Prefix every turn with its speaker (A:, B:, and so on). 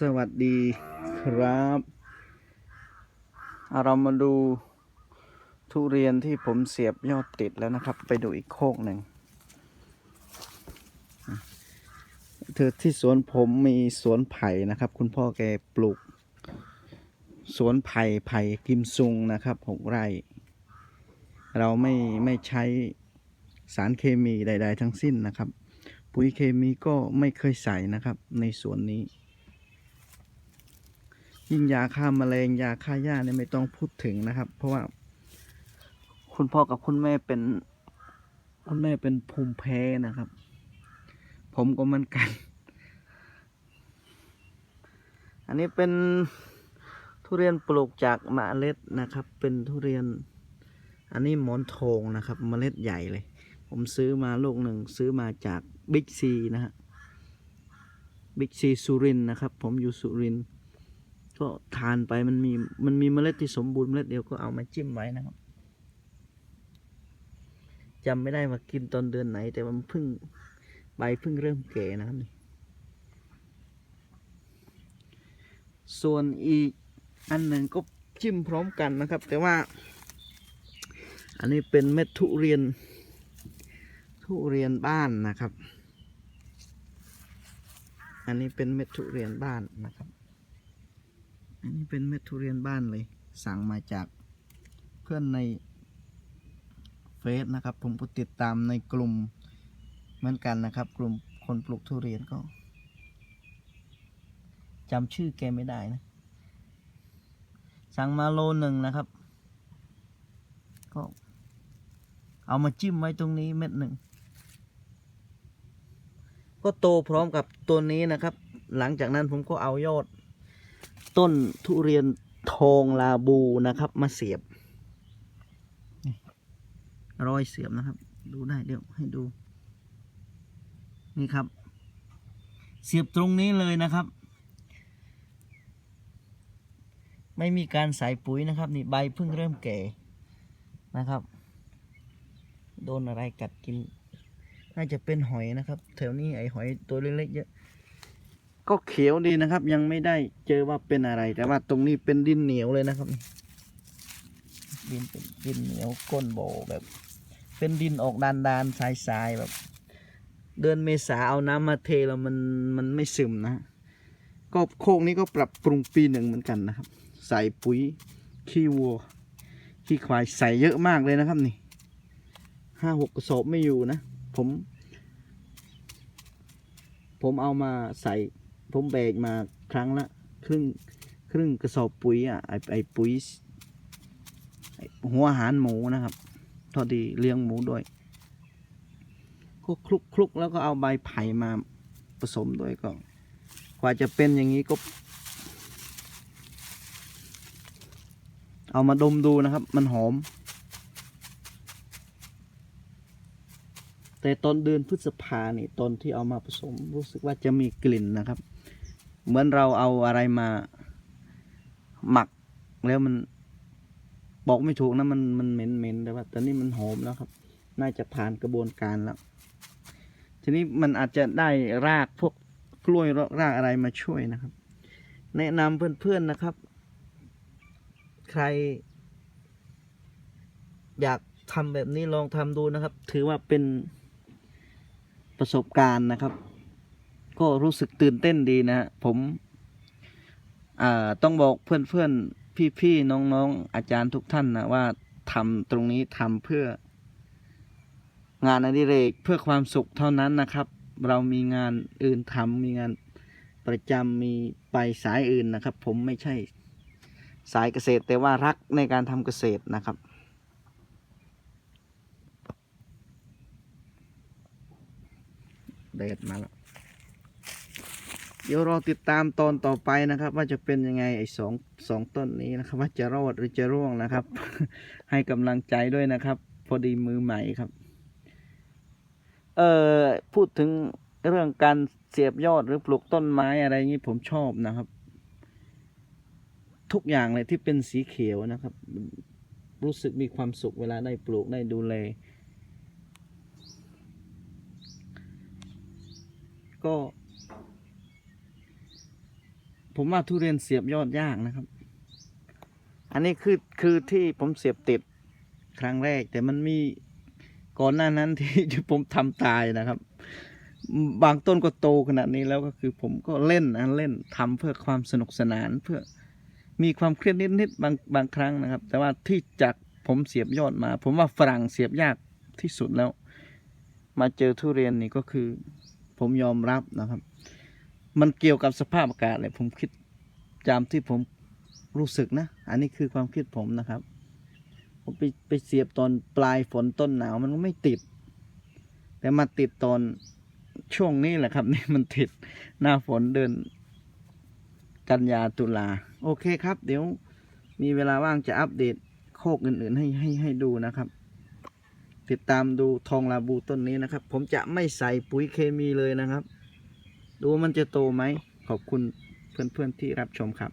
A: สวัสดีครับอะเรามาดูทุเรียนที่ผมเสียบยอดติดแล้วนะครับ ไปดูอีกโคกหนึ่งเธอที่สวนผมมีสวนไผ่นะครับ คุณพ่อแกปลูก สวนไผ่ไผ่กิมซุงนะครับหกไร่ เราไม่ไม่ใช้สารเคมีใด ๆ ทั้งสิ้นนะครับ ปุ๋ยเคมีก็ไม่เคยใส่นะครับในสวนนี้ ยิ่งยาฆ่าแมลงยาฆ่าหญ้าเนี่ยไม่ต้องพูดถึงนะครับ เพราะว่า คุณพ่อกับคุณแม่เป็น คุณแม่เป็นภูมิแพ้นะครับ ผมก็เหมือนกัน อันนี้เป็นทุเรียนปลูกจากเมล็ดนะครับ เป็นทุเรียน อันนี้หมอนทองนะครับเมล็ดใหญ่เลย ผมซื้อมาลูกหนึ่งซื้อมาจากบิ๊กซีนะฮะบิ๊กซีสุรินนะครับ ผมอยู่สุรินทร์ ก็ทานไปมันมีมันมีเมล็ดที่สมบูรณ์เมล็ดเดียวก็เอามาจิ้มไว้นะครับจำไม่ได้ว่ากินตอนเดือนไหน แต่มันเพิ่งใบเพิ่งเริ่มแก่นะครับนี่ส่วนอีกอันหนึ่งก็จิ้มพร้อมกันนะครับ แต่ว่า อันนี้เป็นเม็ดทุเรียน ทุเรียนบ้านนะครับ อันนี้เป็นเม็ดทุเรียนบ้านนะครับ อันนี้เป็นเม็ดทุเรียนบ้านเลย สั่งมาจากเพื่อนในเฟซนะครับ ผมก็ติดตามในกลุ่มเหมือนกันนะครับ กลุ่มคนปลูกทุเรียนก็จำชื่อแกไม่ได้นะ สั่งมาโลหนึ่งนะครับ ก็เอามาจิ้มไว้ตรงนี้เม็ดหนึ่ง ก็โตพร้อมกับตัวนี้นะครับ หลังจากนั้นผมก็เอายอด ต้นทุเรียนทองลาบูนะครับ มาเสียบรอยเสียบนะครับ ดูได้เดี๋ยวให้ดู นี่ครับ เสียบตรงนี้เลยนะครับ ไม่มีการใส่ปุ๋ยนะครับ นี่ใบเพิ่งเริ่มแก่นะครับ โดนอะไรกัดกิน น่าจะเป็นหอยนะครับ แถวนี้ไอหอยตัวเล็กๆเยอะ ก็เขียวดีนะครับ ยังไม่ได้เจอว่าเป็นอะไร แต่ว่าตรงนี้เป็นดินเหนียวเลยนะครับดินเป็นดินเหนียวก้นโบแบบ เป็นดินออกดานดานทรายทรายแบบ เดือนเมษาเอาน้ำมาเทแล้วมันมันไม่ซึมนะฮะก็โคกนี้ก็ปรับปรุงปีหนึ่งเหมือนกันนะครับ ใส่ปุ๋ยขี้วัวขี้ควายใส่เยอะมากเลยนะครับนี่ห้าหกกระสอบไม่อยู่นะ ผม ผมเอามาใส่ ผมแบกมาครั้งละครึ่งครึ่งกระสอบปุ๋ยอะไอไอปุ๋ยหัวอาหารหมูนะครับทอดีเลี้ยงหมูด้วยก็คลุกคลุกแล้วก็เอาใบไผ่มาผสมด้วยก็กว่าจะเป็นอย่างนี้ก็ เอามาดมดูนะครับ มันหอม แต่ตอนเดือนพฤษภานี่ตอนที่เอามาผสมรู้สึกว่าจะมีกลิ่นนะครับ เหมือนเราเอาอะไรมาหมักแล้วมันบอกไม่ถูกนะมันมันเหม็นเหม็นแต่ว่าตอนนี้มันหอมแล้วครับ น่าจะผ่านกระบวนการแล้ว ทีนี้มันอาจจะได้รากพวกกล้วยรากอะไรมาช่วยนะครับ แนะนำเพื่อนๆนะครับ ใคร อยากทำแบบนี้ลองทำดูนะครับ ถือว่าเป็นประสบการณ์นะครับ ก็รู้สึกตื่นเต้นดีนะฮะผมต้องบอกเพื่อนๆ พี่ๆ น้องๆ อาจารย์ทุกท่านนะว่าทำตรงนี้ทำเพื่อ งานอดิเรกเพื่อความสุขเท่านั้นนะครับ เรามีงานอื่นทำมีงานประจำมีไปสายอื่นนะครับ ผมไม่ใช่สายเกษตร แต่ว่ารักในการทำเกษตรนะครับเดดมาแล้ว เดี๋ยวรอติดตามตอนต่อไปนะครับ ว่าจะเป็นยังไงไอ้สองสองต้นนี้นะครับ ว่าจะรอดหรือจะร่วงนะครับ ให้กำลังใจด้วยนะครับ พอดีมือใหม่ครับ เอ่อพูดถึงเรื่องการเสียบยอดหรือปลูกต้นไม้อะไรอย่างนี้ผมชอบนะครับ ทุกอย่างเลยที่เป็นสีเขียวนะครับ รู้สึกมีความสุขเวลาได้ปลูกได้ดูแลก็ ผมว่าทุเรียนเสียบยอดยากนะครับ อันนี้คือคือที่ผมเสียบติดครั้งแรก แต่มันมีก่อนหน้านั้นที่ผมทำตายนะครับ บางต้นก็โตขนาดนี้แล้วก็คือผมก็เล่นนะเล่นทำเพื่อความสนุกสนานเพื่อมีความเครียดนิดๆบางบางครั้งนะครับ แต่ว่าที่จากผมเสียบยอดมา ผมว่าฝรั่งเสียบยากที่สุดแล้ว มาเจอทุเรียนนี่ก็คือ ผมยอมรับนะครับ มันเกี่ยวกับสภาพอากาศเลยผมคิดจามที่ผมรู้สึกนะ อันนี้คือความคิดผมนะครับ ผมไปไปเสียบตอนปลายฝนต้นหนาวมันก็ไม่ติด แต่มาติดตอนช่วงนี้แหละครับนี่มันติดหน้าฝนเดินกันยาตุลา โอเคครับ เดี๋ยวมีเวลาว่างจะอัปเดตโคกอื่นๆ ให้ให้ให้ดูนะครับ ติดตามดูทองลาบูต้นนี้นะครับ ผมจะไม่ใส่ปุ๋ยเคมีเลยนะครับ ดูว่ามันจะโตไหม ขอบคุณเพื่อนๆที่รับชมครับ